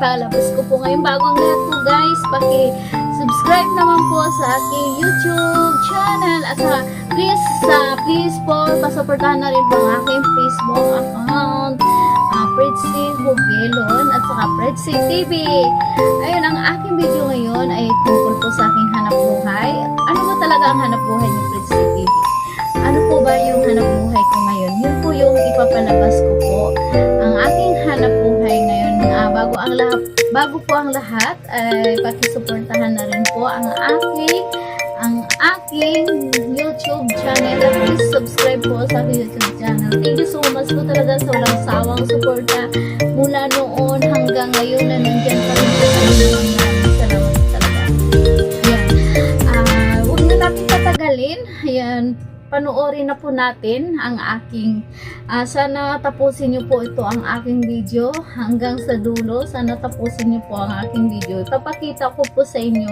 ipalabas ko po ngayon bago ang lahat po guys. Paki-subscribe naman po sa aking YouTube channel. At saka please, sa please po, pasuportahan na rin po ang aking Facebook account. Uh, Pretzy Hugelon at saka Pretzy TV. Ayun, ang aking video ngayon ay tungkol po sa aking hanap buhay. Ano ba talaga ang hanap buhay ni Pretzy TV? Ano po ba yung hanap buhay ko ngayon? Yun po yung ipapalabas ko po. Ang lahat, bago po ang lahat, ay pakisuportahan na rin po ang aking ang aking YouTube channel at please subscribe po sa aking YouTube channel. Thank you so much po talaga sa walang sawang suporta mula noon hanggang ngayon na nandyan pa rin po salamat talaga. Ayan. Ah, huwag na natin patagalin. Ayan. Panoorin na po natin ang aking ah, sana tapusin niyo po ito ang aking video hanggang sa dulo. Sana tapusin niyo po ang aking video. Ipapakita ko po sa inyo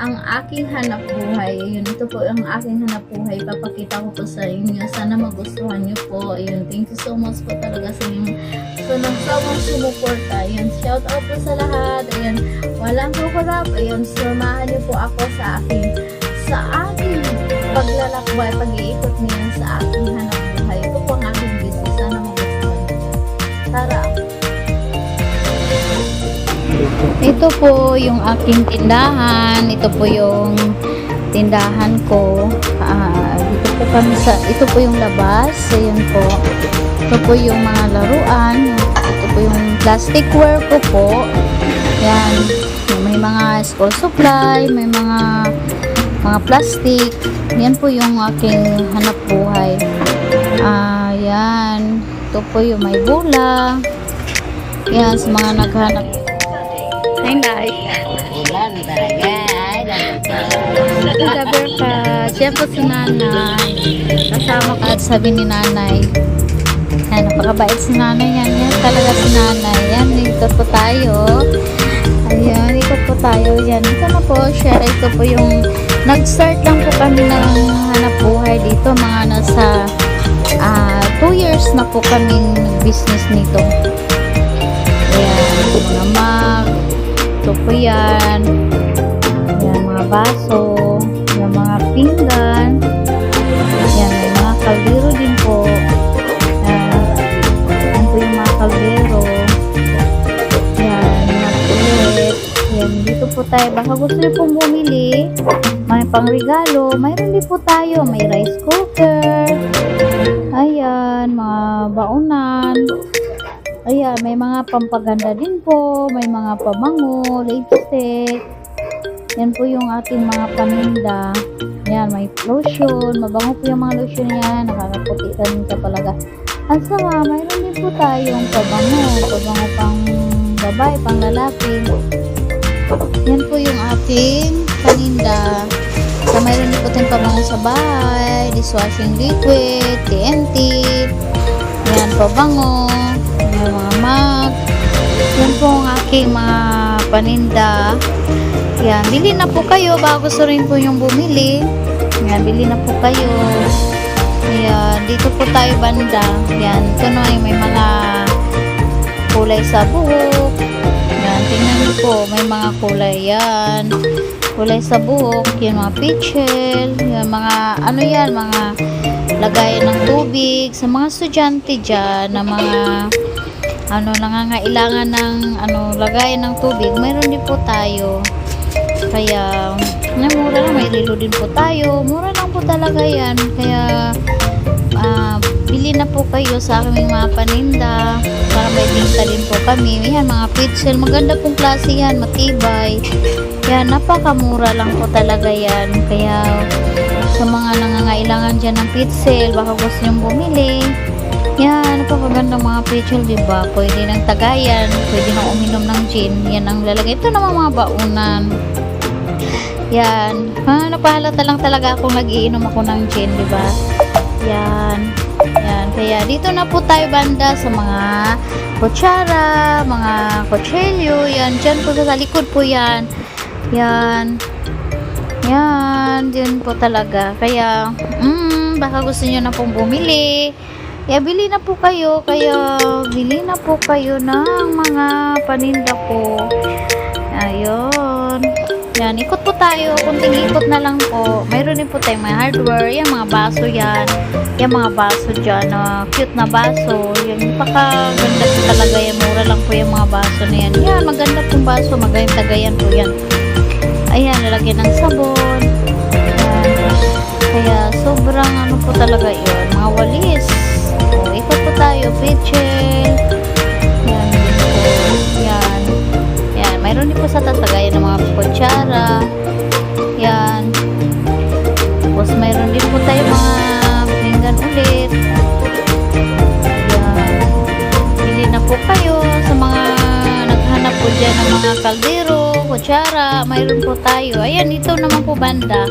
ang aking hanap buhay. Ayun, ito po ang aking hanap buhay. Ipapakita ko po sa inyo. Sana magustuhan niyo po. Ayun, thank you so much po talaga sa inyo. So, nang sawang sumuporta. Ayun, shout out po sa lahat. Ayun, walang kukurap. Ayun, samahan niyo po ako sa aking sa aking paglalakbay, pag-iikot niyan sa aking hanap buhay. Ito po ang aking business. Sana magustuhan niyo. Tara! Ito po yung aking tindahan. Ito po yung tindahan ko. Ah, dito po kami sa, ito po yung labas. Ayan po. Ito po yung mga laruan. Ito po yung plasticware ko po. Yan. May mga school supply, may mga mga plastic. Yan po yung aking hanap buhay. Ah, yan. Ito po yung may bula. Yan, sa mga naghanap. Ay, like. Ulan talaga. Ay, Nagagaber ka. Siya po si nanay. Kasama ka at sabi ni nanay. Yan, napakabait si nanay yan. Yan talaga si nanay. Yan, ikot po tayo. Ayan, ikot po tayo. Yan, ito na po siya. Ito po yung nag-start lang po kami ng hanap buhay dito. Mga nasa 2 years na po kaming business nito. Ayan, mga mag. Ito po yan. Yan, mga baso. Yan, mga pinggan. Yan, may mga kaldero din po. Yan, yan po yung mga kaldero. Yan, mga ulit. Yan, dito po tayo. Baka gusto niyo pong bumili. May pangregalo. Mayroon din po tayo. May rice cooker. Ayan, mga baunan. Ayan, may mga pampaganda din po. May mga pabango, lipstick. Yan po yung ating mga paninda. Yan, may lotion. Mabango po yung mga lotion yan. Nakakaputi ka din ka talaga. At saka, mayroon din po tayong pabango. Pabango pang babae, pang lalaki. Yan po yung ating paninda. So, mayroon din po tayong pabango sa bahay. Dishwashing liquid, TNT. Yan, pabango. Yan, mga mag. Yan po ang aking mga paninda. Yan, bili na po kayo. Baka gusto rin po yung bumili. Yan, bili na po kayo. Yan, dito po tayo banda. Yan, ito na yung may mga kulay sa buhok. Yan, tingnan niyo po. May mga kulay yan. Kulay sa buhok. Yan, mga pitchel. Yan, mga, ano yan, mga lagayan ng tubig. Sa mga estudyante dyan, na mga ano, nangangailangan ng ano, lagayan ng tubig, mayroon din po tayo. Kaya, na mura lang, may relo din po tayo. Mura lang po talaga yan. Kaya, ah, bili na po kayo sa aming mga paninda para may tinta din po kami. Yan, mga pitchel. Maganda pong klase yan, matibay. Yan, napakamura lang po talaga yan. Kaya, sa mga nangangailangan dyan ng pitchel, baka gusto nyo bumili. Yan, napakagandang mga pitchel, di ba? Pwede ng tagayan, pwede nang uminom ng gin. Yan ang lalagay. Ito naman mga baunan. Yan. Ha, napahalata lang talaga akong nagiinom ako ng gin, di ba? Yan. Yan. Kaya dito na po tayo banda sa mga kutsara, mga kutsilyo. Yan. Diyan po sa likod po yan. Yan. Yan. Diyan po talaga. Kaya, mm, baka gusto nyo na pong bumili. Kaya bili na po kayo, kaya bili na po kayo ng mga paninda ko. Ayun. Yan, ikot po tayo. Kunting ikot na lang po. Mayroon din po tayong mga hardware. Yan, mga baso yan. Yan, mga baso dyan. na cute na baso. Yan, napakaganda po talaga yan. Mura lang po yung mga baso na yan. Yan, maganda pong baso. Magandang tagayan po yan. Ayan, lalagyan ng sabon. Yan. Kaya sobrang ano po talaga yun. Mga walis. O, ikot po tayo. Pitchel. Mayroon din po sa taas kagaya ng mga kutsara. Yan. Tapos mayroon din po tayo mga pinggan ulit. Yan. Bili na po kayo sa mga naghanap po dyan ng mga kaldero, kutsara. Mayroon po tayo. Ayan, ito naman po banda.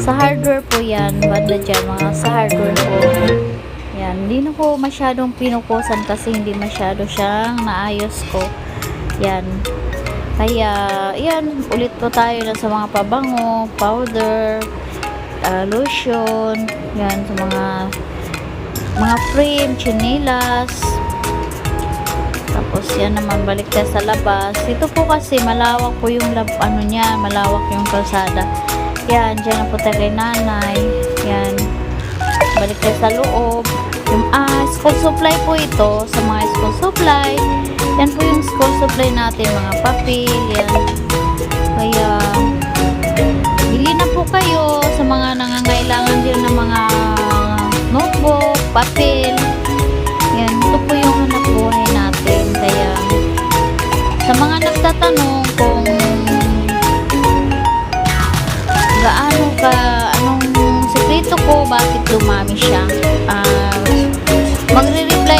Sa hardware po yan. Banda dyan, mga sa hardware po. Yan, hindi na po masyadong pinukusan kasi hindi masyado siyang naayos ko. Yan. Kaya, yan, ulit po tayo na sa mga pabango, powder, ah, lotion, yan, sa mga mga frame, chinilas, tapos yan naman balik tayo sa labas. Ito po kasi malawak po yung lab, ano niya, malawak yung kalsada. Yan, dyan na po tayo kay nanay. Yan. Balik tayo sa loob. Yung ah, school supply po ito sa mga school supply. Yan po yung school supply natin, mga papel, yan. Kaya, bili na po kayo sa mga nangangailangan din ng mga notebook, papel. Yan, ito po yung hanap buhay natin. Kaya, sa mga nagtatanong kung gaano ka, anong sekreto ko, bakit dumami siya. Ah,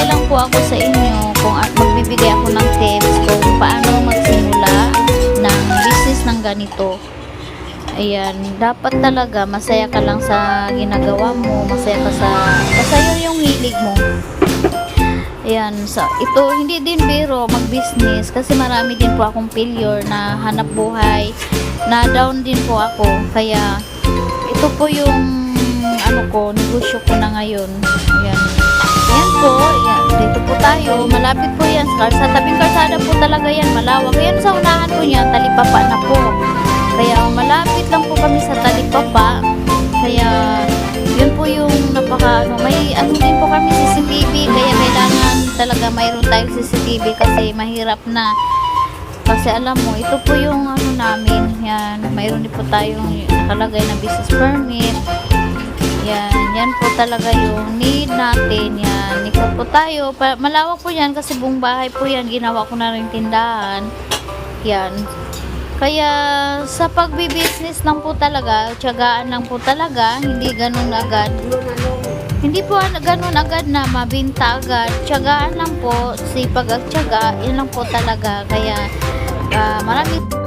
magre-reply lang po ako sa inyo kung magbibigay ako ng tips kung paano magsimula ng business ng ganito. Ayan, dapat talaga masaya ka lang sa ginagawa mo, masaya ka sa, basta yun yung hilig mo. Ayan, so ito hindi din biro mag-business kasi marami din po akong failure na hanap buhay, na down din po ako. Kaya ito po yung ano ko, negosyo ko na ngayon. Ayan. Ayan po, ayan. Dito po tayo. Malapit po yan. Sa tabing kalsada po talaga yan. Malawak. Ayan sa unahan po niya, talipapa na po. Kaya malapit lang po kami sa talipapa. Kaya yun po yung napaka ano, may ano din po kami CCTV kaya kailangan talaga mayroon tayong CCTV kasi mahirap na kasi alam mo, ito po yung ano namin, yan, mayroon din po tayong nakalagay na business permit. Yan, yan po talaga yung need natin. Yan, ikot po tayo. Malawak po yan kasi buong bahay po yan. Ginawa ko na rin tindahan. Yan. Kaya sa pagbi-business lang po talaga, tiyagaan lang po talaga, hindi ganun agad. Hindi po an- ganun agad na mabinta agad. Tiyagaan lang po, sipag at tiyaga, yun lang po talaga. Kaya ah, marami Ayan,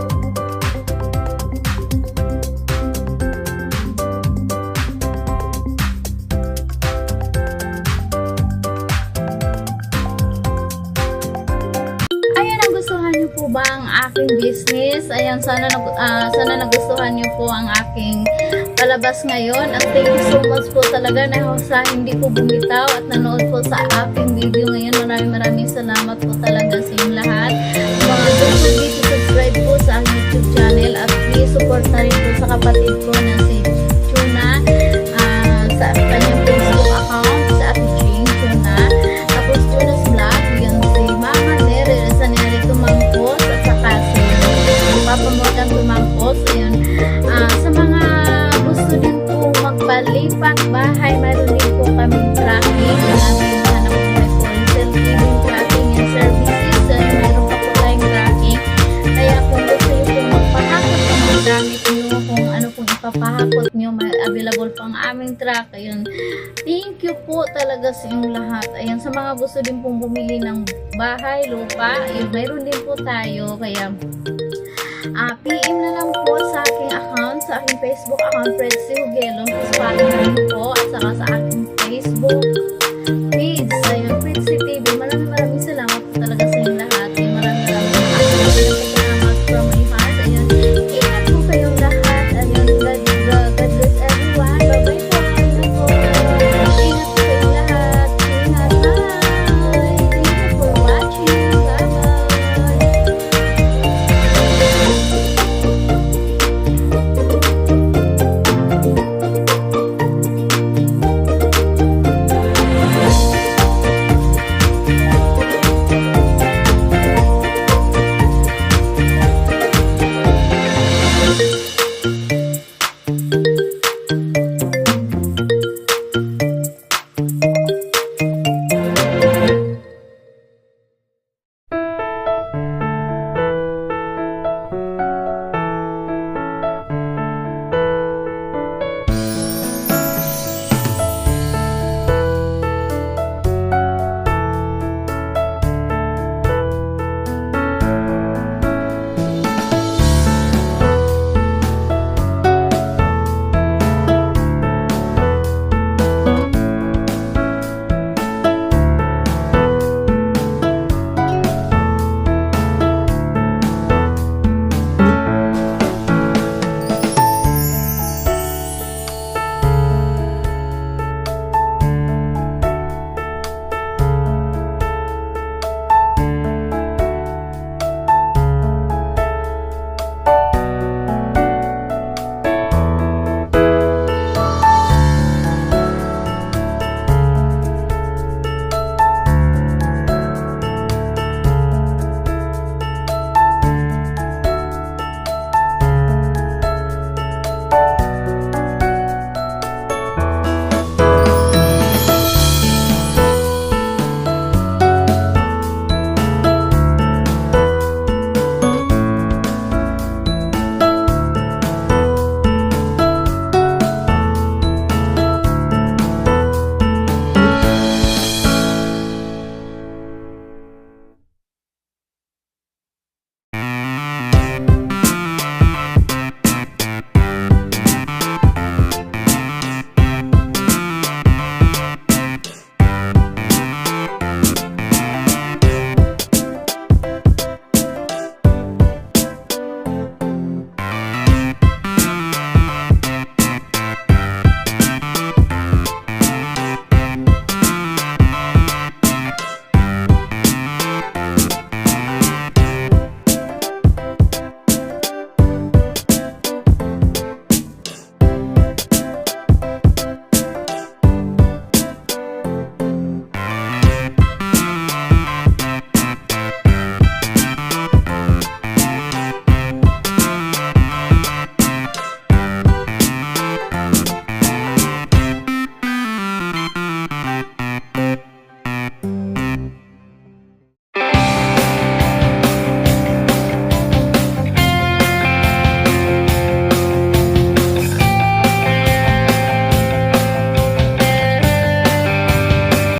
ang aking business? Ayan, sana, ah, sana nagustuhan niyo po ang aking palabas ngayon. At thank you so much po talaga na sa hindi po bumitaw at nanood po sa aking video ngayon. Maraming maraming salamat po talaga sa inyong lahat. Mga don't forget to subscribe po sa aking YouTube channel at please support na rin po sa kapatid ko na si available pa ang aming track. Ayun. Thank you po talaga sa inyong lahat. Ayan, sa mga gusto din pong bumili ng bahay, lupa, ayun, mayroon din po tayo. Kaya, ah PM na lang po sa aking account, sa aking Facebook account, Fred C. Hugelon. Follow po at saka sa aking Facebook